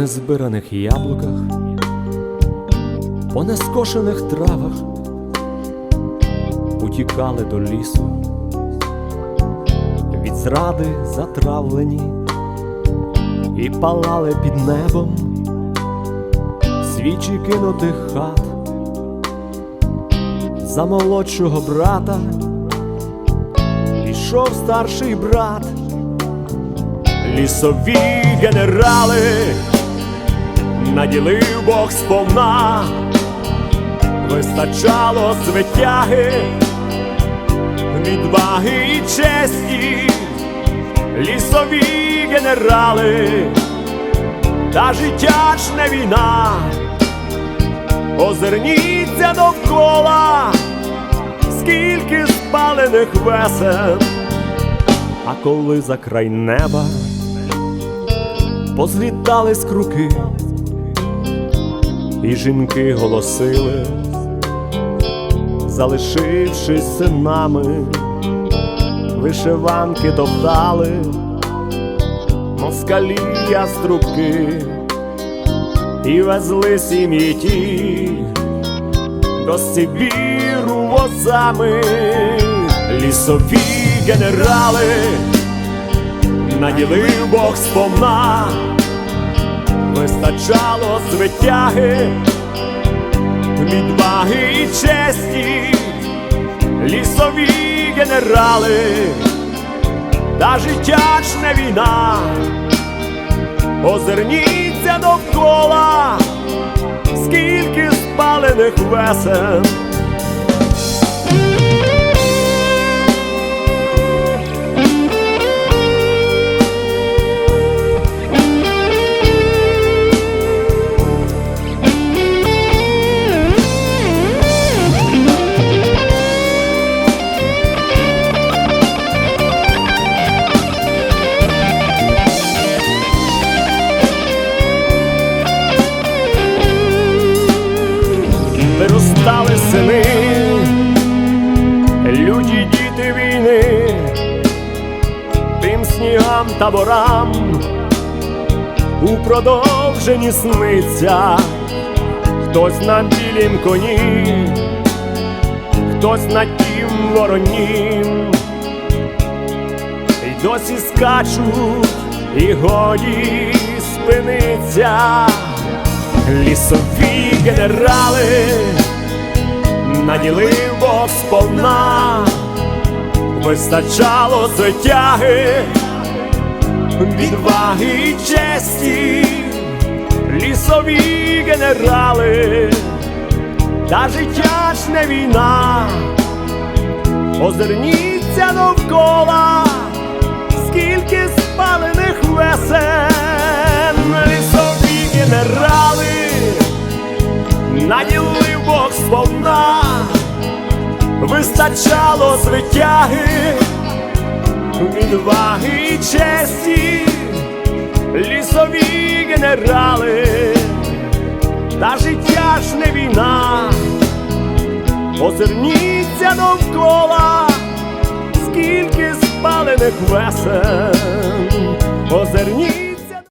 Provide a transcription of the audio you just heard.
незбираних яблуках, по нескошених травах утікали до лісу, від зради затравлені і палали під небом. Свічі кинутих хат за молодшого брата. Пішов старший брат, лісові генерали, наділив Бог сповна, вистачало звитяги, відваги і честі, лісові генерали, та життя ж не війна, озирніться довкола скільки спалених весен, а коли за край неба позлітали скруки, і жінки голосили, залишившись синами, вишиванки топтали, москалі яструбки і везли сім'ї ті до Сибіру возами. Лісові генерали, наділив Бог сповна, вистачало звитяги, відваги і честі, лісові генерали, та життя ж не війна, озирніться довкола скільки спалених весен. Таборам. У продовженні сниться, хтось на білім коні, хтось на тім воронім, й досі скачуть, і годі спиниться. Лісові генерали, наділив Бог сповна, вистачало звитяги, відваги і честі, лісові генерали, та життя ж не війна, озирніться довкола, скільки спалених весен, лісові генерали, наділив Бог сповна, вистачало звитяги, відваги і честі, лісові генерали, та життя ж не війна, озирніться довкола, скільки спалених весен, озирніться